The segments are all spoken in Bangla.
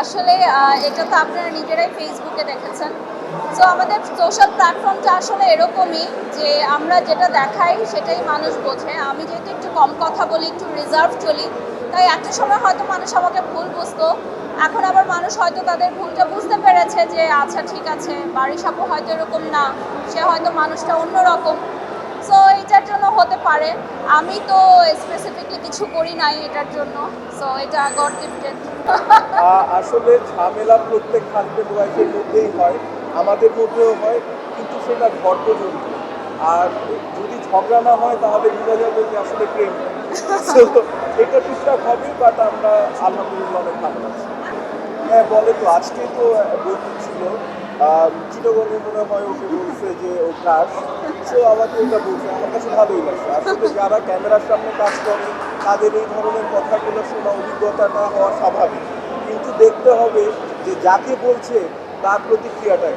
আসলে এটা তো আপনারা নিজেরাই ফেসবুকে দেখেছেন। সো আমাদের সোশ্যাল প্ল্যাটফর্মটা আসলে এরকমই যে আমরা যেটা দেখাই সেটাই মানুষ বোঝে। আমি যেহেতু একটু কম কথা বলি, একটু রিজার্ভ চলি, তাই একটা সময় হয়তো মানুষ আমাকে ভুল বুঝতো। এখন আবার মানুষ হয়তো তাদের ভুলটা বুঝতে পেরেছে যে আচ্ছা ঠিক আছে বাড়ির সাপও হয়তো এরকম না, সে হয়তো মানুষটা অন্যরকম। এটার জন্য হতে পারে। আমি তো স্পেসিফিকলি কিছু করি নাই এটার জন্য। সো এটা গড গিফটেড আসলে ঝামেলা প্রত্যেক হাজবেন্ড ওয়াইফের মধ্যেই হয়। আমাদের মধ্যেও হয়, কিন্তু সেটা পর্যন্ত আর যদি ঝগড়া না হয়, তাহলে বোঝা যাবে যে আসলে প্রেম এটা ঠিকঠাক হবে বাট আমরা আলহামদুলিল্লাহ অনেক ভালো আছি। হ্যাঁ বলে তো আজকে তো বন্ধু ছিল। চিটগঞ্জে মনে হয় ওকে বলছে যে ও ক্রাশ সো আমাকে ওটা বলছে। আমার কাছে ভালোই লাগছে। আসলে যারা ক্যামেরার সামনে কাজ করে, তাদের এই ধরনের কথাগুলো শোনা অভিজ্ঞতাটা হওয়া স্বাভাবিক। কিন্তু দেখতে হবে যে যাকে বলছে, তার প্রতিক্রিয়াটা।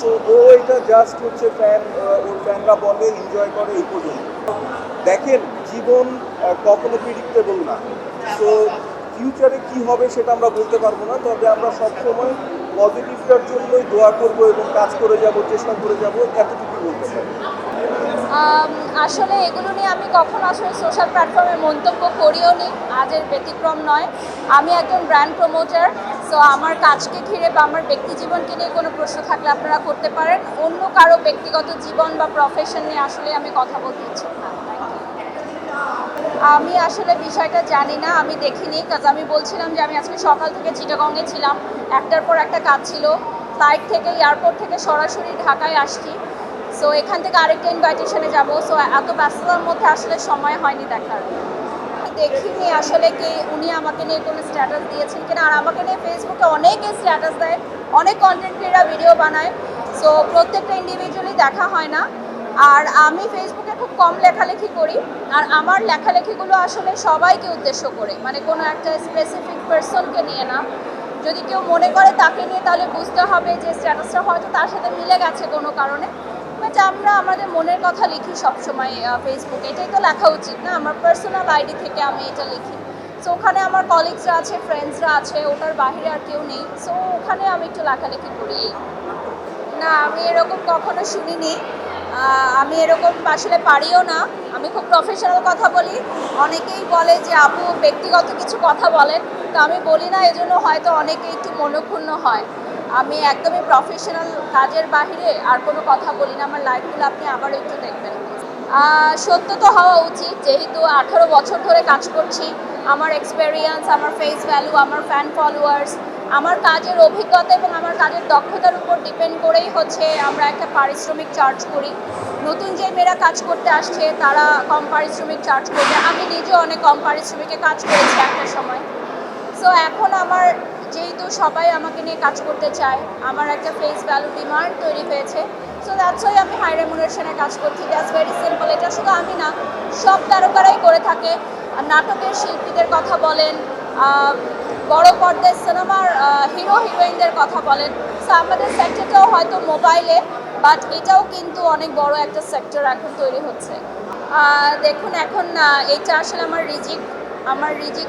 তো ও এটা জাস্ট হচ্ছে ফ্যান ওর ফ্যানরা বলে এনজয় করে এই পর্যন্ত। দেখেন, জীবন কখনো প্রিডিক্টেবল না। তো ফিউচারে কি হবে সেটা আমরা বলতে পারব না, তবে আমরা সবসময় পজিটিভটার জন্যই দোয়া করব এবং কাজ করে যাব, চেষ্টা করে যাব এতটুকু বলতে পারি। আসলে এগুলো নিয়ে আমি কখনো আসলে সোশ্যাল প্ল্যাটফর্মে মন্তব্য করিও নি আজের ব্যতিক্রম নয়। আমি একজন ব্র্যান্ড প্রমোটার সো আমার কাজকে ঘিরে বা আমার ব্যক্তি জীবনকে নিয়ে কোনো প্রশ্ন থাকলে আপনারা করতে পারেন। অন্য কারও ব্যক্তিগত জীবন বা প্রফেশন নিয়ে আসলে আমি কথা বলতে ইচ্ছুক না. আমি আসলে বিষয়টা জানি না, আমি দেখিনি কাজ আমি বলছিলাম যে আমি আজকে সকাল থেকে চিটাগংয়ে ছিলাম, একটার পর একটা কাজ ছিল ফ্লাইট থেকে এয়ারপোর্ট থেকে সরাসরি ঢাকায় আসছি সো এখান থেকে আরেকটা ইনভাইটেশনে যাব সো এত ব্যস্ততার মধ্যে আসলে সময় হয়নি দেখার। দেখিনি আসলে কি উনি আমাকে নিয়ে কোনো স্ট্যাটাস দিয়েছেন কিনা, আর আমাকে নিয়ে ফেসবুকে অনেকে স্ট্যাটাস দেয়, অনেক কন্টেন্ট ক্রিয়েটার ভিডিও বানায় সো প্রত্যেকটা ইন্ডিভিজুয়ালি দেখা হয় না, আর আমি ফেসবুকে কম লেখালেখি করি, আর আমার লেখালেখিগুলো আসলে সবাইকে উদ্দেশ্য করে। মানে কোনো একটা স্পেসিফিক পার্সনকে নিয়ে না। যদি কেউ মনে করে তাকে নিয়ে তাহলে বুঝতে হবে যে স্ট্যাটাসটা হয়তো তার সাথে মিলে গেছে কোনো কারণে। বাট আমরা আমাদের মনের কথা লিখি সবসময় ফেসবুকে এটাই তো লেখা উচিত না? আমার পার্সোনাল আইডি থেকে আমি এটা লিখি। সো ওখানে আমার কলিগসরা আছে ফ্রেন্ডসরা আছে, ওটার বাইরে আর কেউ নেই। সো ওখানে আমি একটু লেখালেখি করি। না, আমি এরকম কখনো শুনিনি। আমি এরকম আসলে পারিও না। আমি খুব প্রফেশনাল কথা বলি। অনেকেই বলে যে, আপু, ব্যক্তিগত কিছু কথা বলেন। তো আমি বলি না, এজন্য হয়তো অনেকে একটু মনক্ষুণ্ণ হয়। আমি একদমই প্রফেশনাল কাজের বাইরে আর কোনো কথা বলি না। আমার লাইফগুলো আপনি আবারও একটু দেখবেন। সত্য তো হওয়া উচিত। যেহেতু আঠারো বছর ধরে কাজ করছি আমার এক্সপেরিয়েন্স আমার ফেস ভ্যালু আমার ফ্যান ফলোয়ার্স আমার কাজের অভিজ্ঞতা এবং আমার কাজের দক্ষতার উপর ডিপেন্ড করেই হচ্ছে আমরা একটা পারিশ্রমিক চার্জ করি। নতুন যে মেয়েরা কাজ করতে আসছে, তারা কম পারিশ্রমিক চার্জ করবে। আমি নিজেও অনেক কম পারিশ্রমিকে কাজ করেছি একটা সময়। সো এখন আমার যেহেতু সবাই আমাকে নিয়ে কাজ করতে চায়, আমার একটা ফেস ভ্যালু ডিমান্ড তৈরি হয়েছে। সো দ্যাটস ওয়াই আমি হাই রেমুনারেশনে কাজ করছি। দ্যাটস ভেরি সিম্পল এটা শুধু আমি না, সব তারকারাই করে থাকে। নাটকের শিল্পীদের কথা বলেন বড় পর্দায় সিনেমার হিরো হিরোইনদের কথা বলেন। সো আমাদের সেক্টরটাও হয়তো মোবাইলে বাট এটাও কিন্তু অনেক বড় একটা সেক্টর এখন তৈরি হচ্ছে। দেখুন এখন এটা আসলে আমার রিজিক আমার রিজিক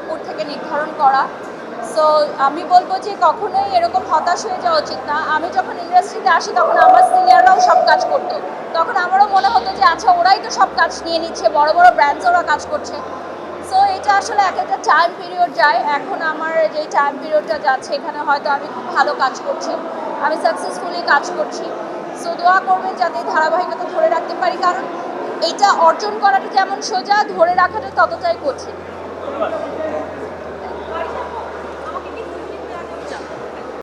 উপর থেকে নির্ধারণ করা। সো আমি বলব যে কখনোই এরকম হতাশ হয়ে যাওয়া উচিত না। আমি যখন ইন্ডাস্ট্রিতে আসি, তখন আমার সিনিয়ররাও সব কাজ করতো। তখন আমারও মনে হতো যে আচ্ছা ওরাই তো সব কাজ নিয়ে নিচ্ছে, বড় বড় ব্র্যান্ডস ওরা কাজ করছে। সো এটা আসলে এক একটা টাইম পিরিয়ড যায়। এখন আমার যে টাইম পিরিয়ডটা যাচ্ছে, এখানে হয়তো আমি খুব ভালো কাজ করছি। আমি সাকসেসফুলি কাজ করছি। সো দোয়া করবেন যাতে ধারাবাহিকতা ধরে রাখতে পারি। কারণ, এইটা অর্জন করাটা যেমন সোজা, ধরে রাখাটা ততটাই কঠিন।